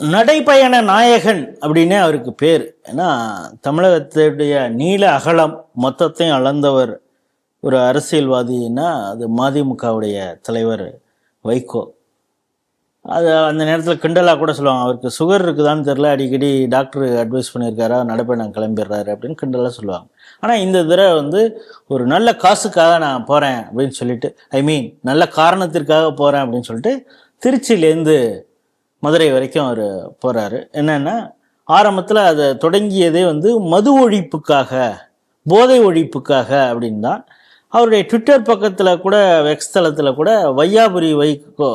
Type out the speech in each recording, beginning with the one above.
நடைப்பயண நாயகன் அப்படின்னே அவருக்கு பேர். ஏன்னா தமிழகத்துடைய நீள அகலம் மொத்தத்தையும் அளந்தவர் ஒரு அரசியல்வாதின்னா அது மதிமுகவுடைய தலைவர் வைகோ. அது அந்த நேரத்தில் கிண்டலாக கூட சொல்லுவாங்க அவருக்கு சுகர் இருக்குதான்னு தெரில அடிக்கடி டாக்டர் அட்வைஸ் பண்ணியிருக்காரா நடைப்பயணம் கிளம்பிடுறாரு அப்படின்னு கிண்டலாக சொல்லுவாங்க. ஆனால் இந்த தடவை வந்து ஒரு நல்ல காசுக்காக நான் போகிறேன் அப்படின்னு சொல்லிட்டு ஐ மீன் நல்ல காரணத்திற்காக போகிறேன் அப்படின்னு சொல்லிட்டு திருச்சியிலேருந்து மதுரை வரைக்கும் அவர் போகிறாரு என்னென்னா ஆரம்பத்தில் அதை தொடங்கியதே வந்து மது ஒழிப்புக்காக போதை ஒழிப்புக்காக அப்படின்னு தான் அவருடைய ட்விட்டர் பக்கத்தில் கூட வெக்ஸ் தளத்தில் கூட வையாபுரி வைக்கோ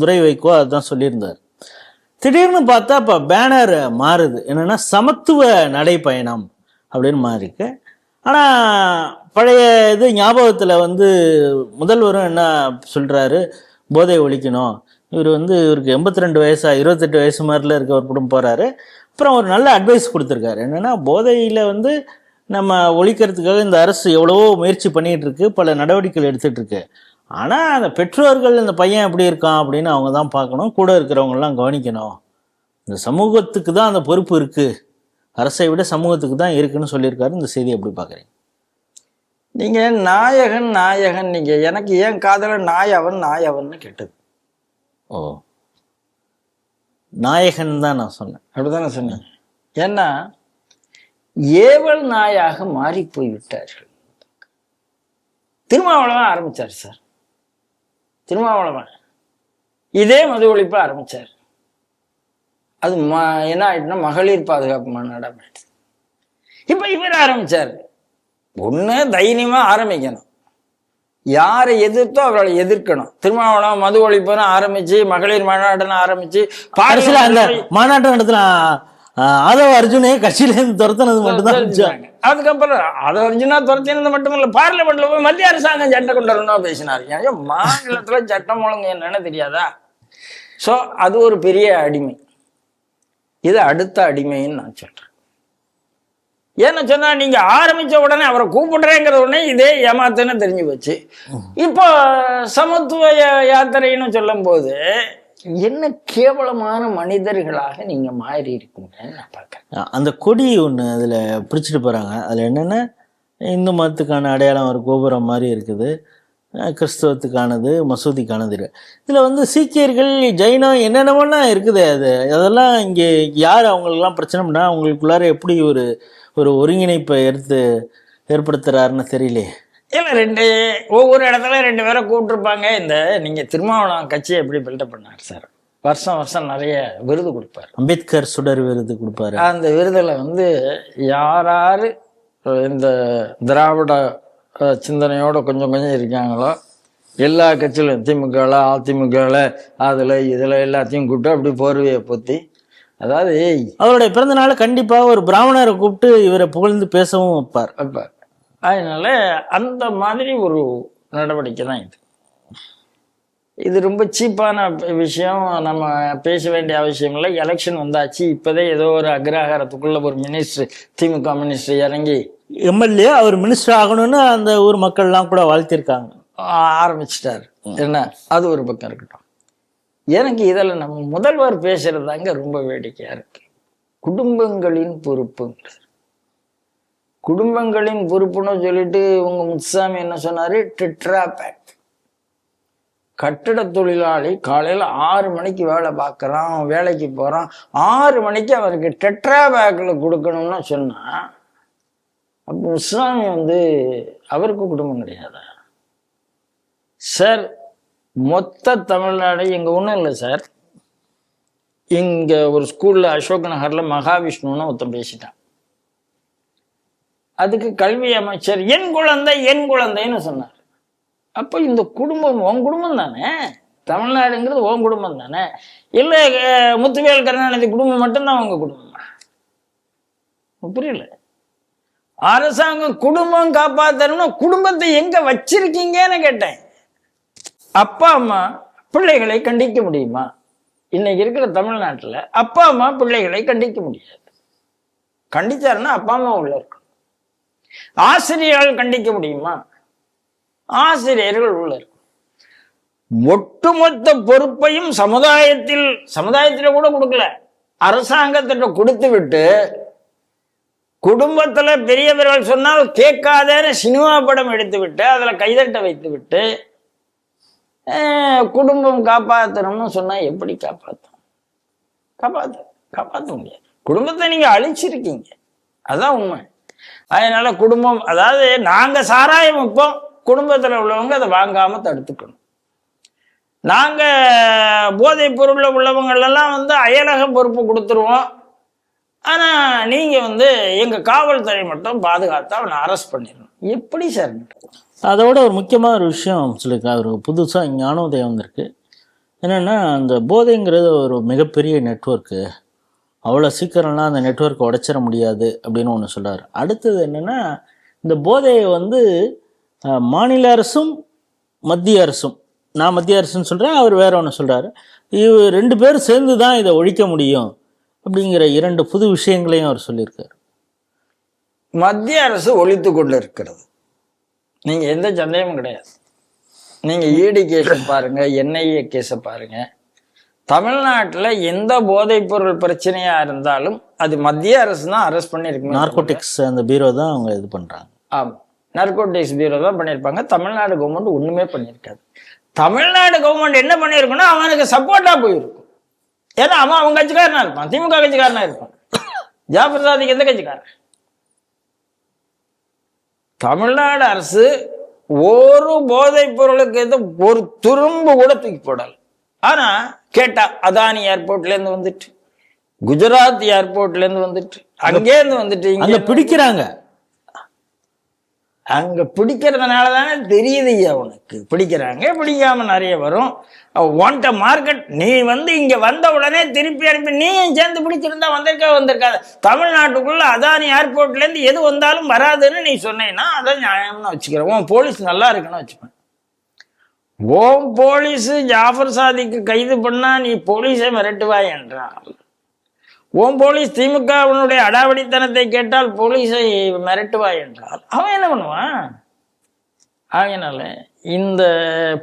துரை வைக்கோ அதுதான் சொல்லியிருந்தார். திடீர்னு பார்த்தா இப்போ பேனர் மாறுது. என்னென்னா சமத்துவ நடைப்பயணம் அப்படின்னு மாறிருக்கு. ஆனால் பழைய இது ஞாபகத்தில் வந்து முதல்வரும் என்ன சொல்கிறாரு போதை ஒழிக்கணும். இவர் வந்து இவருக்கு எண்பத்தி ரெண்டு வயசா இருபத்தெட்டு வயசு மாதிரில இருக்கவர் கூட போகிறாரு அப்புறம் ஒரு நல்ல அட்வைஸ் கொடுத்துருக்காரு. என்னென்னா போதையில் வந்து நம்ம ஒழிக்கிறதுக்காக இந்த அரசு எவ்வளவோ முயற்சி பண்ணிகிட்டு இருக்கு பல நடவடிக்கைகள் எடுத்துகிட்டு இருக்கு. ஆனால் அந்த பெற்றோர்கள் இந்த பையன் எப்படி இருக்கான் அப்படின்னு அவங்க தான் பார்க்கணும். கூட இருக்கிறவங்கெல்லாம் கவனிக்கணும். இந்த சமூகத்துக்கு தான் அந்த பொறுப்பு இருக்குது அரசை விட சமூகத்துக்கு தான் இருக்குன்னு சொல்லியிருக்காரு. இந்த செய்தி எப்படி பார்க்குறீங்க? நீங்கள் நாயகன் நாயகன் நீங்கள் எனக்கு ஏன் காதல நாயவன் நாயவன்னு கேட்டது. ஓ. நாயகன் தான் நான் சொன்னேன். அப்படிதானே சொன்னேன். ஏன்னா ஏவல் நாயாக மாறி போய்விட்டார்கள் திருமாவளவன் ஆரம்பிச்சார் சார். திருமாவளவன். இதே மது ஒழிப்பை ஆரம்பிச்சார். அது ம என்ன ஆயிட்டுனா மகளிர் பாதுகாப்பு மாநாடம் ஆயிடுச்சு இப்ப இவர் ஆரம்பித்தார் ஒன்று தைரியமாக ஆரம்பிக்கணும். யாரை எதிர்த்தோ அவர்களை எதிர்க்கணும். திருமாவளவன் மது ஒழிப்புன்னு ஆரம்பிச்சு மகளிர் மாநாடுன்னு ஆரம்பிச்சு கடைசியில் அந்த பார்லிமெண்ட் மாநாட்டு நடத்தின ஆதவ அர்ஜுனே கட்சியிலேருந்து துரத்துனது மட்டும்தான். அதுக்கப்புறம் அதை அர்ஜுனா துரத்தினது மட்டும் இல்ல பார்லிமெண்ட்ல போய் மத்திய அரசாங்கம் சட்டம் கொண்டு வரணும் பேசினார். ஏன் மாநிலத்துல சட்டம் ஒழுங்கு என்னன்னு தெரியாதா? சோ அது ஒரு பெரிய அடிமை. இது அடுத்த அடிமைன்னு நான் சொல்றேன். ஏன்னு சொன்னா நீங்க ஆரம்பிச்ச உடனே அவரை கூப்பிடுறேங்கிற உடனே இதே ஏமாத்துன்னு தெரிஞ்சு போச்சு. இப்போ சமத்துவ யாத்திரைன்னு சொல்லும் போது என்ன கேவலமான மனிதர்களாக நீங்க மாறி இருக்கீங்கன்னு நான் பார்க்குறேன். அந்த கொடி ஒன்று அதில் பிடிச்சிட்டு போகிறாங்க அதில் என்னென்ன இந்து மதத்துக்கான அடையாளம் ஒரு கோபுரம் மாதிரி இருக்குது. கிறிஸ்தவத்துக்கானது மசூதிக்கானது இதில் வந்து சீக்கியர்கள் ஜெயினம் என்னென்னவெல்லாம் இருக்குது அது. அதெல்லாம் இங்கே யார் அவங்களுக்கெல்லாம் பிரச்சனை அவங்களுக்குள்ளார எப்படி ஒரு ஒரு ஒருங்கிணைப்பை எடுத்து ஏற்படுத்துறாருன்னு தெரியலையே. இல்ல ரெண்டு ஒவ்வொரு இடத்துல ரெண்டு பேரை கூப்பிட்டுருப்பாங்க. இந்த நீங்க திருமாவளவன் கட்சியை எப்படி பில்டப் பண்ணார் சார் வருஷம் வருஷம் நிறைய விருது கொடுப்பாரு. அம்பேத்கர் சுடர் விருது கொடுப்பாரு. அந்த விருதுல வந்து யாராரு இந்த திராவிட சிந்தனையோட கொஞ்சம் கொஞ்சம் இருக்காங்களோ எல்லா கட்சியிலும் திமுகவில் அதிமுகவில் அதில் இதில் எல்லாத்தையும் கூப்பிட்டு அப்படி போர்வையை பொத்தி அதாவது அவருடைய பிறந்த நாளை கண்டிப்பாக ஒரு பிராமணரை கூப்பிட்டு இவரை புகழ்ந்து பேசவும் வைப்பார். அப்ப அதனால அந்த மாதிரி ஒரு நடவடிக்கை தான் இது. இது ரொம்ப சீப்பான விஷயம். நம்ம பேச வேண்டிய அவசியம் இல்லை. எலெக்ஷன் வந்தாச்சு. இப்போதே ஏதோ ஒரு அக்ரஹாரத்துக்குள்ள ஒரு மினிஸ்டர் திமுக மினிஸ்டர் இறங்கி எம்எல்ஏ அவர் மினிஸ்டர் ஆகணும்னு அந்த ஊர் மக்கள்லாம் கூட வாழ்த்திருக்காங்க. ஆரம்பிச்சிட்டாரு. என்ன? அது ஒரு பக்கம் இருக்கட்டும். எனக்கு இதில் நம்ம முதல்வர் பேசுறது தாங்க ரொம்ப வேடிக்கையாக இருக்கு. குடும்பங்களின் பொறுப்புங்கிறது குடும்பங்களின் பொறுப்புன்னு சொல்லிட்டு உங்க முத்துசாமி என்ன சொன்னாரு? Tetra Pak. கட்டிட தொழிலாளி காலையில் ஆறு மணிக்கு வேலை பார்க்குறான் வேலைக்கு போகிறான் ஆறு மணிக்கு அவருக்கு டெட்ரா பேக்கில் கொடுக்கணும்னு சொன்னா அப்போ முத்துசாமி வந்து அவருக்கு குடும்பம் கிடையாதா? சார் மொத்த தமிழ்நாடு இங்கே ஒன்றும் இல்லை சார். இங்கே ஒரு ஸ்கூலில் அசோக் நகரில் மகாவிஷ்ணுன்னு ஒருத்தன் பேசிட்டான். அதுக்கு கல்வி அமைச்சர் என் குழந்தை என் குழந்தைன்னு சொன்னார். அப்போ இந்த குடும்பம் உன் குடும்பம் தானே? தமிழ்நாடுங்கிறது உன் குடும்பம் தானே? இல்லை முத்துவேல் கருணாநிதி குடும்பம் மட்டும்தான் உங்கள் குடும்பமா? புரியல. அரசாங்கம் குடும்பம் காப்பாத்தணும்னா குடும்பத்தை எங்க வச்சிருக்கீங்கன்னு கேட்டேன். அப்பா அம்மா பிள்ளைகளை கண்டிக்க முடியுமா? இன்னைக்கு இருக்கிற தமிழ்நாட்டில் அப்பா அம்மா பிள்ளைகளை கண்டிக்க முடியாது. கண்டித்தாருன்னா அப்பா அம்மா உள்ள இருக்கும் ஆசிரியர்கள் கண்டிக்க முடியுமா? ஆசிரியர்கள் உள்ள இருக்கும் ஒட்டுமொத்த பொறுப்பையும் சமுதாயத்தில் சமுதாயத்தில் கூட கொடுக்கல. அரசாங்கத்திட்ட கொடுத்து விட்டு குடும்பத்தில் பெரியவர்கள் சொன்னால் கேட்காதேன்னு சினிமா படம் எடுத்து விட்டு அதில் கைதட்ட வைத்து விட்டு குடும்பம் காப்பாற்றணும்னு சொன்னால் எப்படி காப்பாற்றும் காப்பாற்ற காப்பாற்ற முடியாது. குடும்பத்தை நீங்கள் அழிச்சிருக்கீங்க. அதுதான் உண்மை. அதனால குடும்பம் அதாவது நாங்கள் சாராயம் வைப்போம் குடும்பத்தில் உள்ளவங்க அதை வாங்காமல் தடுத்துக்கணும். நாங்கள் போதைப் பொருளில் உள்ளவங்களெல்லாம் வந்து அயலக பொறுப்பு கொடுத்துருவோம். ஆனா நீங்க வந்து எங்க காவல்துறை மட்டும் பாதுகாத்து அவனை அரெஸ்ட் பண்ணிடணும். எப்படி சார் அதோட ஒரு முக்கியமான ஒரு விஷயம் சொல்லியிருக்காரு ஒரு புதுசாக ஞானோதயம் வந்திருக்கு என்னென்னா அந்த போதைங்கிறது ஒரு மிகப்பெரிய நெட்வொர்க்கு அவ்வளோ சீக்கிரம்லாம் அந்த நெட்ஒர்க் உடைச்சிட முடியாது அப்படின்னு ஒன்று சொல்கிறார் அடுத்தது என்னென்னா இந்த போதையை வந்து மாநில அரசும் மத்திய அரசும் நான் மத்திய அரசுன்னு சொல்கிறேன் அவர் வேற ஒன்று சொல்கிறாரு இவர் ரெண்டு பேரும் சேர்ந்து தான் இதை ஒழிக்க முடியும். அப்படிங்கிற இரண்டு புது விஷயங்களையும் அவர் சொல்லியிருக்காரு. மத்திய அரசு ஒழித்து கொண்டு இருக்கிறது நீங்க எந்த சந்தேகமும் கிடையாது. நீங்க இடி கேஸை பாருங்க என்ஐஏ கேஸை பாருங்க. தமிழ்நாட்டுல எந்த போதைப் பொருள் பிரச்சனையா இருந்தாலும் அது மத்திய அரசு தான் அரெஸ்ட் பண்ணிருக்கணும் நார்கோட்டிக்ஸ் அந்த பீரோ தான் அவங்க இது பண்ணுறாங்க ஆமா. நர்கோட்டிக்ஸ் பீரோ தான் பண்ணியிருப்பாங்க. தமிழ்நாடு கவர்மெண்ட் ஒண்ணுமே பண்ணியிருக்காது. தமிழ்நாடு கவர்மெண்ட் என்ன பண்ணியிருக்குன்னா அவனுக்கு சப்போர்ட்டா போயிருக்கும் ஏன்னா அவன் அவன் கட்சிக்காரனா இருப்பான். திமுக கட்சிக்காரனா இருப்பான். ஜாஃபர் சாதிக் எந்த கட்சிக்காரன்? தமிழ்நாடு அரசு ஒரு போதைப் பொருளுக்கு எது ஒரு துரும்பு கூட தூக்கி போடல. ஆனா கேட்டா அதானி ஏர்போர்ட்ல இருந்து வந்துட்டு குஜராத் ஏர்போர்ட்ல இருந்து வந்துட்டு அங்கே இருந்து வந்துட்டு இங்க பிடிக்கிறாங்க. அங்கே பிடிக்கிறதுனால தானே தெரியுது ஐயா உனக்கு. பிடிக்கிறாங்க பிடிக்காம நிறைய வரும். ஒன்ட்ட மார்க்கெட் நீ வந்து இங்கே வந்த உடனே திருப்பி அனுப்பி நீயும் சேர்ந்து பிடிச்சிருந்தா வந்திருக்கா வந்திருக்காது. தமிழ்நாட்டுக்குள்ளே அதானி ஏர்போர்ட்லேருந்து எது வந்தாலும் வராதுன்னு நீ சொன்னீங்கன்னா அதை நியாயம்னு வச்சுக்கிறேன். உன் போலீஸ் நல்லா இருக்குன்னு வச்சுப்பேன். ஓம் போலீஸு ஜாஃபர் சாதிக்கு கைது பண்ணால் நீ போலீஸை மிரட்டுவாய் என்றால் ஓம் போலீஸ் திமுகவினுடைய அடாவடித்தனத்தை கேட்டால் போலீஸை மிரட்டுவாய் என்றால் அவன் என்ன பண்ணுவான்? ஆகையினால இந்த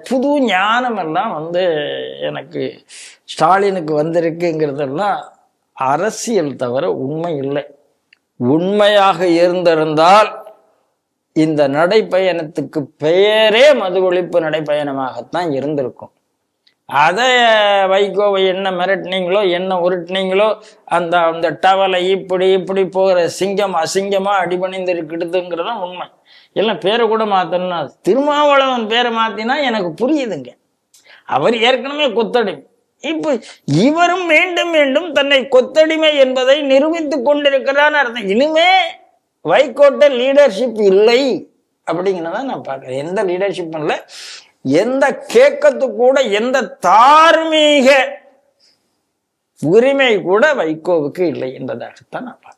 புது ஞானம் எல்லாம் வந்து எனக்கு ஸ்டாலினுக்கு வந்திருக்குங்கிறதெல்லாம் அரசியல் தவிர உண்மை இல்லை. உண்மையாக இருந்திருந்தால் இந்த நடைப்பயணத்துக்கு பெயரே மது ஒழிப்பு நடைப்பயணமாகத்தான் இருந்திருக்கும். அதை வைகோவை என்ன மிரட்டினீங்களோ என்ன உருட்டினீங்களோ அந்த அந்த டவலை இப்படி இப்படி போகிற சிங்கம் அசிங்கமாக அடிபணிந்து இருக்குதுங்கிறதான் உண்மை. எல்லாம் பேரை கூட மாற்றணும்னா திருமாவளவன் பேரை மாற்றினா எனக்கு புரியுதுங்க. அவர் ஏற்கனவே கொத்தடிமை. இப்போ இவரும் மீண்டும் மீண்டும் தன்னை கொத்தடிமை என்பதை நிரூபித்து கொண்டிருக்கிறான்னு அர்த்தம். இனிமே வைகோட்ட லீடர்ஷிப் இல்லை அப்படிங்கிறத நான் பார்க்குறேன். எந்த லீடர்ஷிப்பும் இல்லை. எந்த கேட்கத்து கூட எந்த தார்மீக உரிமை கூட வைகோவுக்கு இல்லை என்பதாகத்தான் நான் பார்க்கிறேன்.